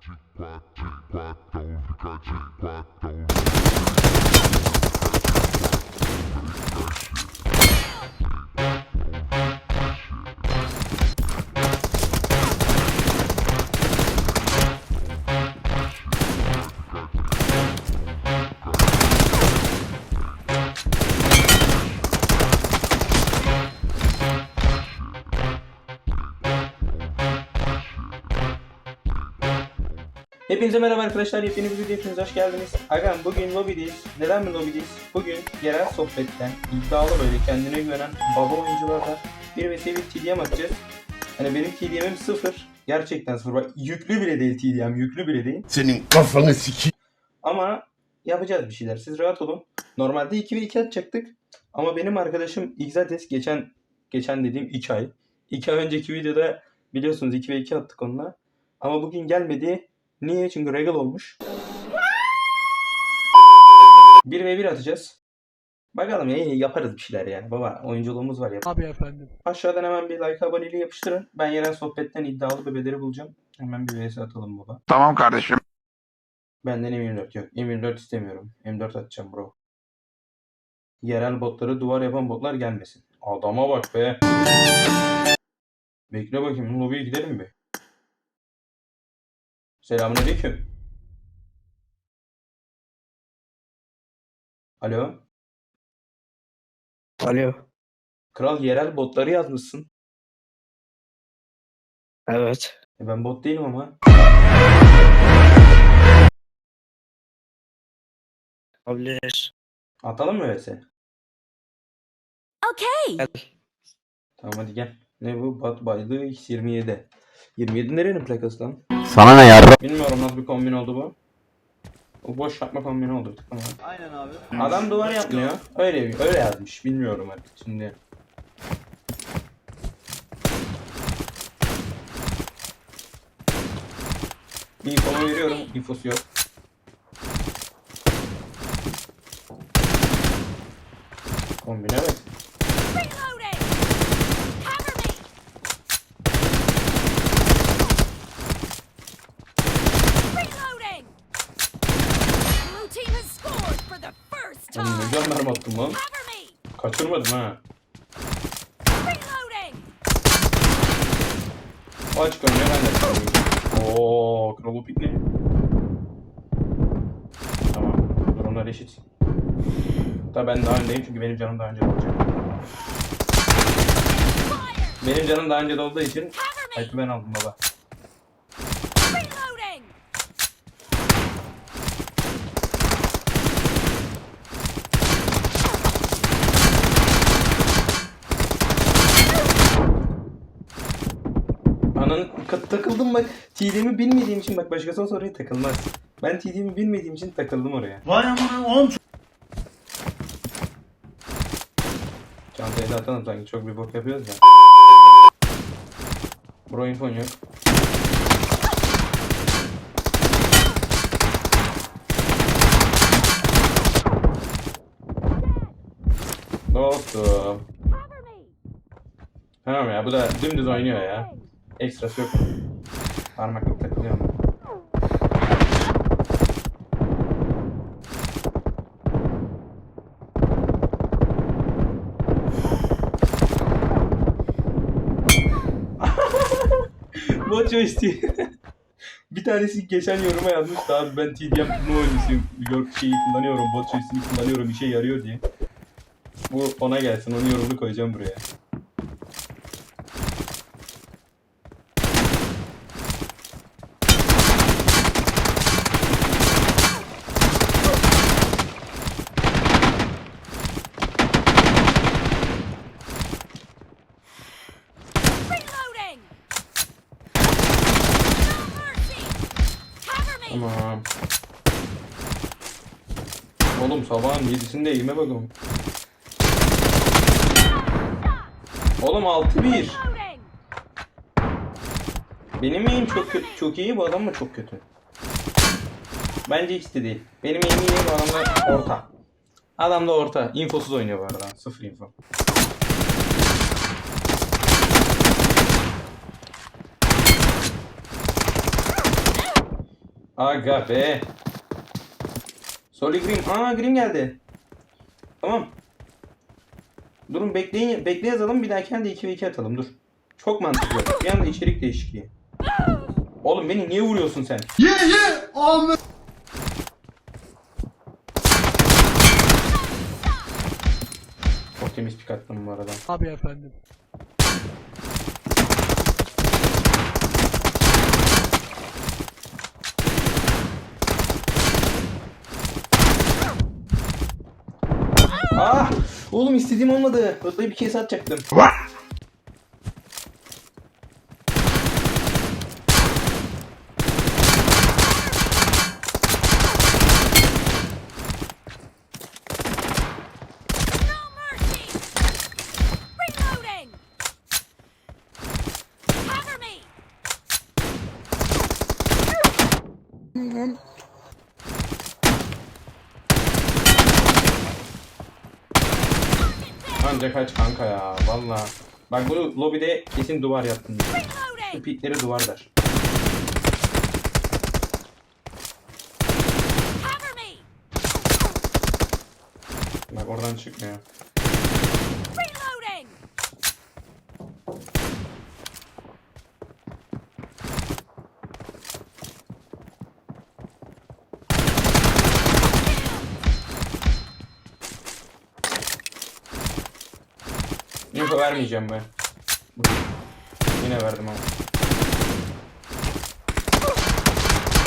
de quatro, de quatro, fica de quatro. Hepinize merhaba arkadaşlar. Yepyeni bir video hepiniz hoş geldiniz. Agam bugün lobideyiz. Neden mi lobideyiz? Bugün yerel sohbetten iddialı böyle kendine güvenen baba oyuncularla bir vs bir TDM atacağız. Hani benim TDM'im sıfır. Gerçekten sıfır. Bak, yüklü bile değil TDM. Yüklü bile değil. Senin kafanı siki. Ama yapacağız bir şeyler. Siz rahat olun. Normalde 2 ve 2 atacaktık. Ama benim arkadaşım Xates geçen geçen dediğim 2 ay. 2 ay önceki videoda biliyorsunuz 2 ve 2 attık onunla. Ama bugün gelmedi. Niye? Çünkü regal olmuş. 1 ve 1 atacağız. Bakalım iyi yaparız bir şeyler yani. Baba oyunculuğumuz var ya. Abi efendim. Aşağıdan hemen bir like aboneliği yapıştırın. Ben yerel sohbetten iddialı bebeleri bulacağım. Hemen bir vs atalım baba. Tamam kardeşim. Benden M24 yok. M24 istemiyorum. M4 atacağım bro. Yerel botları duvar yapan botlar gelmesin. Adama bak be. Bekle bakayım. Lobiye gidelim mi? Selamünaleyküm. Alo. Alo. Kral yerel botları yazmışsın. Evet. E ben bot değilim ama. Olabilir. Atalım mı vs? Okay. Gel. Tamam hadi gel. Ne bu? Bat baydı X27. 27 nerenin plakası lan? Sana ne yarra? Bilmiyorum nasıl bir kombin oldu bu. Bu boş yapma kombini oldu. Tamam. Aynen abi. Adam duvar yapmıyor. Öyle öyle yazmış. Bilmiyorum artık şimdi. Infomu veriyorum. Infosu yok. Kombine bak. Lan. Kaçırmadım ha. Açık oynuyor ben de. Ooo kralı pikni. Tamam. Durumlar eşit. Hatta ben daha öndeyim çünkü benim canım daha önce olacak. Fire. Benim canım daha önce de olduğu için. Hakkı ben aldım baba. Takıldım bak. TD'mi bilmediğim için bak başkası oraya takılmaz. Ben TD'mi bilmediğim için takıldım oraya. Vay amına oğlum Çantayı da atalım sanki çok bir bok yapıyoruz ya. Bro infon yok. Dostum. Tamam ya bu da dümdüz oynuyor ya. Ekstrası yok. Parmaklık takılıyor mu? Joystick. bir tanesi geçen yoruma yazmıştı abi ben TDM turnuva oyuncusuyum. Yok şeyi kullanıyorum, bot joystick'i kullanıyorum, işe yarıyor diye. Bu ona gelsin, onun yorumunu koyacağım buraya. Oğlum sabahın 7'sinde eğime bakalım. Oğlum 6-1. Reloading. Benim eğim çok kötü, çok iyi bu adam mı çok kötü? Bence ikisi de değil. Benim eğim iyi bu adamda orta. Adam da orta. Infosuz oynuyor bu arada. Sıfır info. Aga be. Soli Grim. Aa Grim geldi. Tamam. Durun bekleyin. Bekle yazalım. Bir dahaki de 2 ve 2 atalım. Dur. Çok mantıklı. Bir anda içerik değişikliği. Oğlum beni niye vuruyorsun sen? Çok temiz pik attım bu arada. Abi efendim. Oğlum istediğim olmadı. Rotayı bir kez atacaktım. Ancak kaç kanka ya. Valla. Bak bunu lobide kesin duvar yaptım. Şu pikleri duvar der. Bak oradan çıkmıyor. Info vermeyeceğim ben. Yine verdim ama.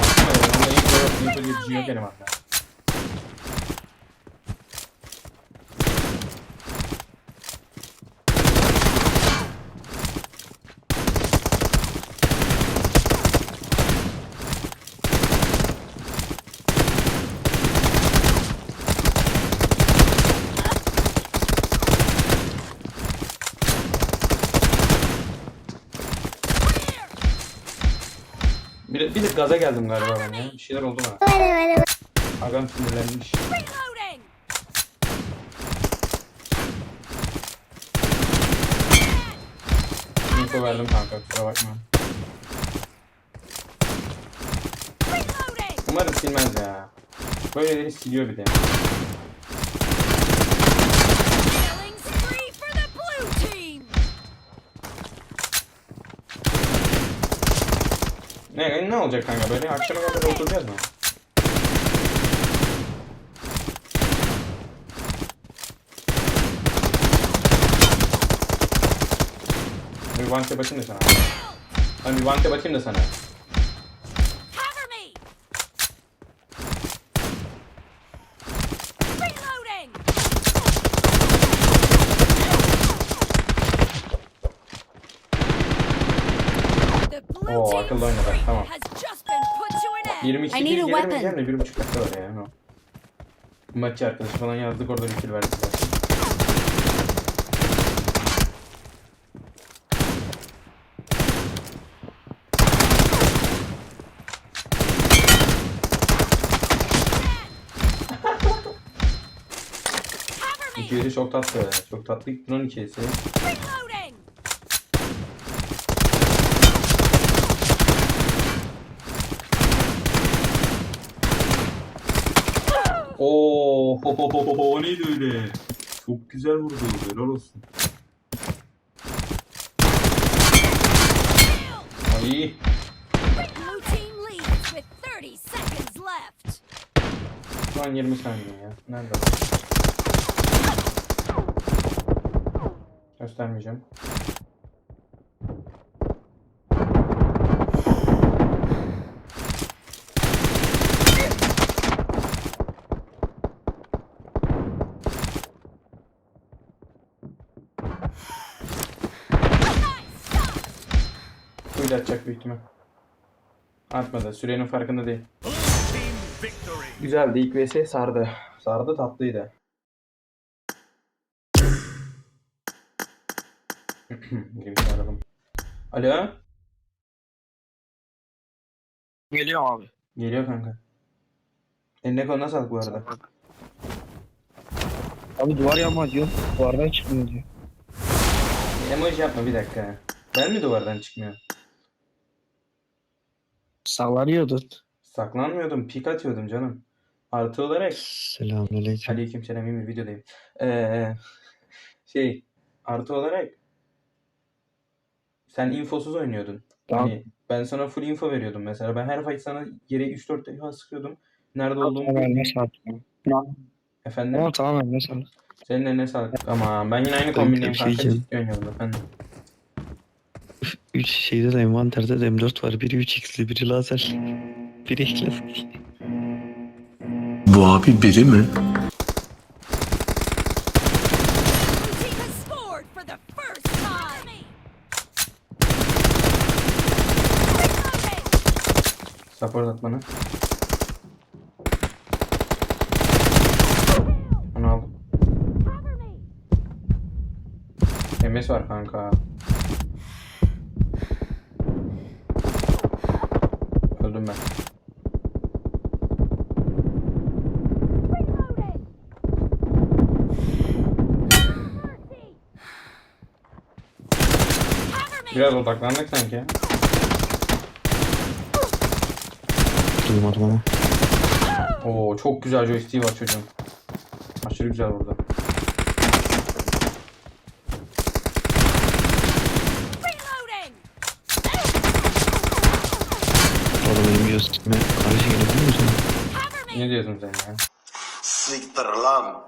Baksana ya, onda info yok, info diye bir şey yok benim hatta. Gaza geldim galiba ben ya. Bir şeyler oldu bana. Agam sinirlenmiş. Info verdim kanka kusura bakma. Umarım silmez ya. Böyleleri siliyor bir de. Ne, ne olacak kanka böyle akşama kadar oturacağız mı? Bir vante bakayım da sana. Ben bir vante bakayım da sana. Akıllı oynadı, streak tamam. has just been put to an end. 22 I kill need a gelir mi weapon. diyeceğim de 1.5 dakika var ya. No. Maççı arkadaşı falan yazdık orada bir kill verdik! İkisi çok tatlı. Çok tatlı bunun ikisi. O neydi öyle? Çok güzel vurdu. Helal olsun. Ay. Blue team leads with 30 seconds left. Şu an 20 saniye ya. Nerede? Göstermeyeceğim. Kuyuda atacak büyük ihtimal. Atmadı. Sürenin farkında değil. Güzeldi. İlk vs sardı. Sardı tatlıydı. Girmiş aradım. Alo. Geliyor abi. Geliyor kanka. Eline koluna sağlık bu arada. Abi duvar yanma diyor. Duvardan çıkmıyor diyor. Emoji yapma bir dakika. Ben mi duvardan çıkmıyor? Sallanıyordun. Saklanmıyordum. Pik atıyordum canım. Artı olarak Selamünaleyküm. Aleykümselam Emir videodayım. Ee, şey artı olarak sen infosuz oynuyordun. Tamam. Hani ben sana full info veriyordum mesela. Ben her fight sana yere 3-4 defa sıkıyordum. Nerede olduğumu Tamam ne. Tamam Efendim? tamam tamam ne sağlık. Senin eline sağlık. Ama ben yine aynı kombinliyim kanka. Ciddi oynayalım efendim. 3 şeyde de envanterde de M4 var. Biri 3x'li, biri lazer. Biri ekledik. Bu abi biri mi? Support at bana. Onu aldım. MS var kanka. Öldüm ben. Biraz odaklandık sanki. Duymadım ama. Oo çok güzel joystick var çocuğun. Aşırı güzel burada. Gözüme karşı gelebilir misin? Ne diyorsun sen ya? Siktir lan.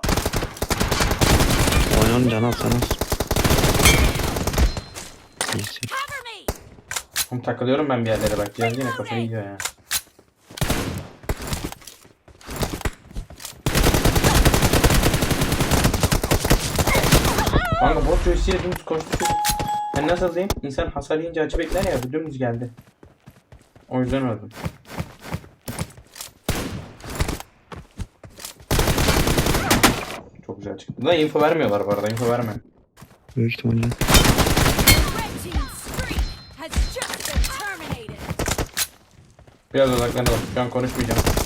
Oynan can al sana. İyisi. Oğlum takılıyorum ben bir yerlere bak. Diğer yine kafayı yiyor ya. Kanka bot joystick'e dümdüz koştu. Ben nasıl diyeyim? İnsan hasar yiyince açı bekler ya. Bu dümdüz geldi. O yüzden öldüm. Çok güzel çıktı. Da info vermiyorlar bu arada. Info verme. Büyük ihtimalle. Biraz odaklanalım. Şu an konuşmayacağım.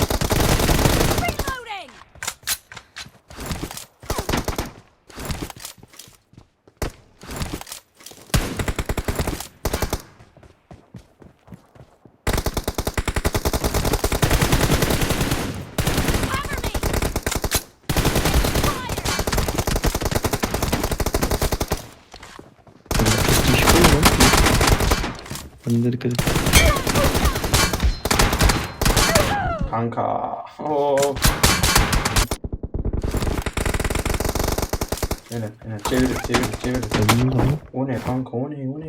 Kanka. Oo. Öyle, öyle. Çevir, çevir, çevir. Öldüm de. O ne kanka, o ne, o ne?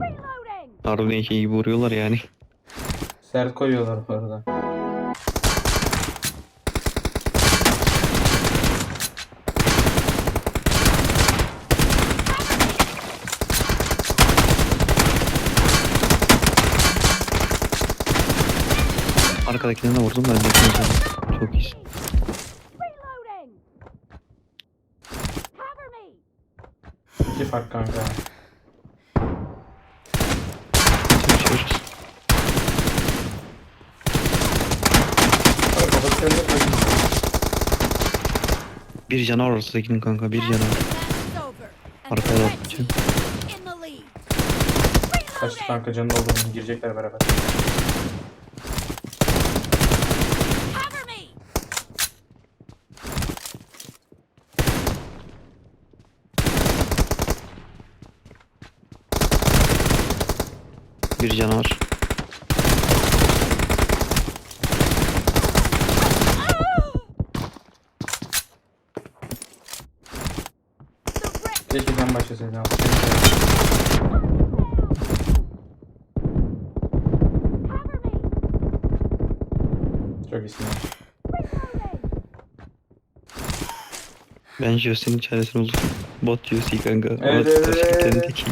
Reloading. Harbiden şey gibi vuruyorlar yani. Sert koyuyorlar bu arada. Arkadakine de vurdum ben de. Çok me. İki fark kanka. Çalışıyoruz. Bir canavar ortadakinin kanka. Bir canavar. the lead. Kaçtı kanka canın olduğunu girecekler beraber. Bir canavar. Keşke sen başlasaydın. abi. Çok iyisin. Ben Jose'nin çaresini buldum. Bot Jose kanka. Evet, Ama evet, evet,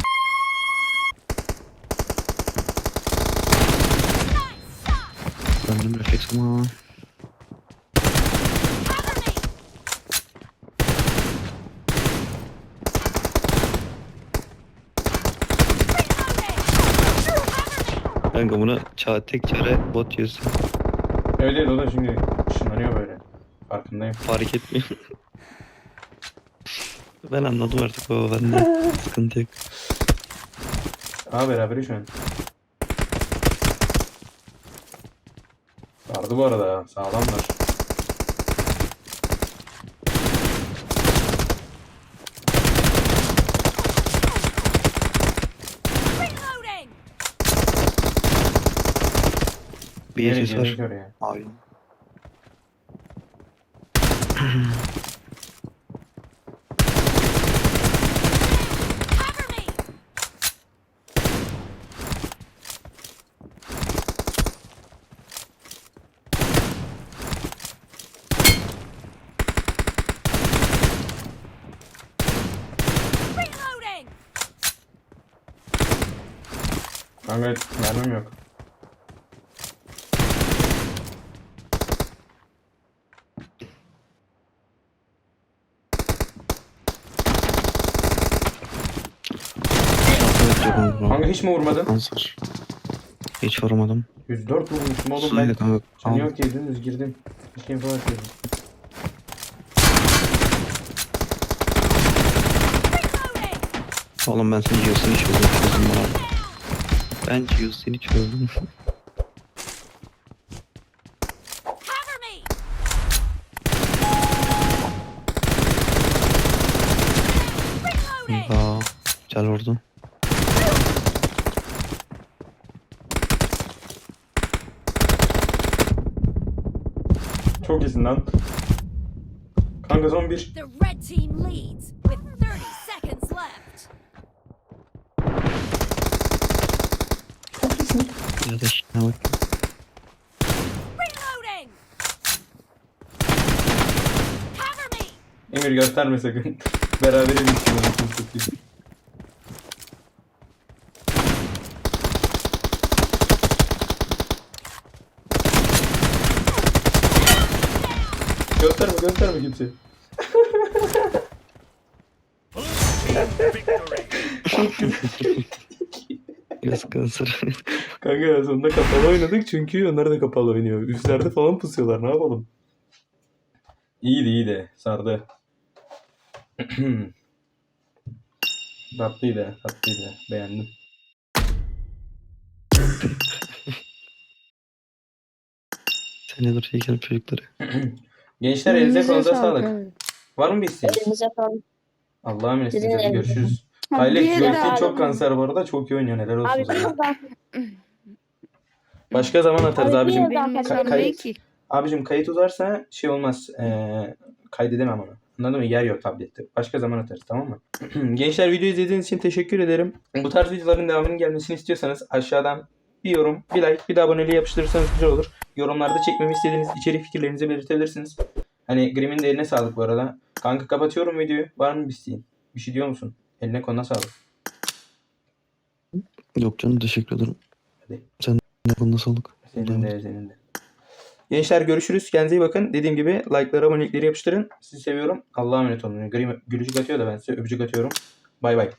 evet. Döndüm refleks ama. Kanka buna ça tek çare bot Jose. Öyle değil o da şimdi ışınlanıyor böyle. Farkındayım. Fark etmiyor. ben anladım artık baba bende. Sıkıntı yok. Aa beraberiz şu an. Vardı bu arada ya. Sağlamlar. Reloading! Bir ses var. gör ya. Aynen. Cover me! Reloading! Kanka mermim yok. Kanka hiç mi vurmadın? Kanser. Hiç vurmadım. 104 vurmuşum oğlum ben. Saydı kanka. Canı yok diye dümdüz girdim. İnfo atıyordum. Reloading! Oğlum ben seni yiyorsun hiç öldüm. Çözdüm. Ben. Cover me! Reloading! Aa, güzel vurdu. Çok iyisin lan. Kanka son bir. The red team leads Ya da şuna bak. Reloading! Cover me! Emir gösterme sakın. Beraber emişsin onu kim satayım. Gösterme gösterme kimse. Göz kanser. Kanka sonunda kapalı oynadık çünkü onlar da kapalı oynuyor. Üstlerde falan pusuyorlar ne yapalım. İyiydi iyiydi sardı. tatlıydı tatlıydı beğendim. Seni dur heykel çocukları. Gençler elinize konuda sağlık. Var mı bir isteğiniz? Elinize sağlık. Allah'a emanet elinize. görüşürüz. Ha, bir daha- çok kanser bu arada çok iyi oynuyor helal olsun Abi sana. Başka zaman atarız Abi, abicim. Benim Ka- hesabım kayıt- değil ki. Abicim kayıt uzarsa şey olmaz. Ee, kaydedemem onu. Anladın mı? Yer yok tablette. Başka zaman atarız tamam mı? Gençler video izlediğiniz için teşekkür ederim. Bu tarz videoların devamının gelmesini istiyorsanız aşağıdan bir yorum, bir like, bir de aboneliği yapıştırırsanız güzel olur. Yorumlarda çekmemi istediğiniz içerik fikirlerinizi belirtebilirsiniz. Hani Grim'in de eline sağlık bu arada. Kanka kapatıyorum videoyu. Var mı bir isteğin? Bir şey diyor musun? Eline koluna sağlık. Yok canım teşekkür ederim. Hadi. Sen ne konuda sağlık. Senin de senin de. Gençler görüşürüz. Kendinize iyi bakın. Dediğim gibi like'ları, abonelikleri yapıştırın. Sizi seviyorum. Allah'a emanet olun. Grim gülücük atıyor da ben size öpücük atıyorum. Bay bay.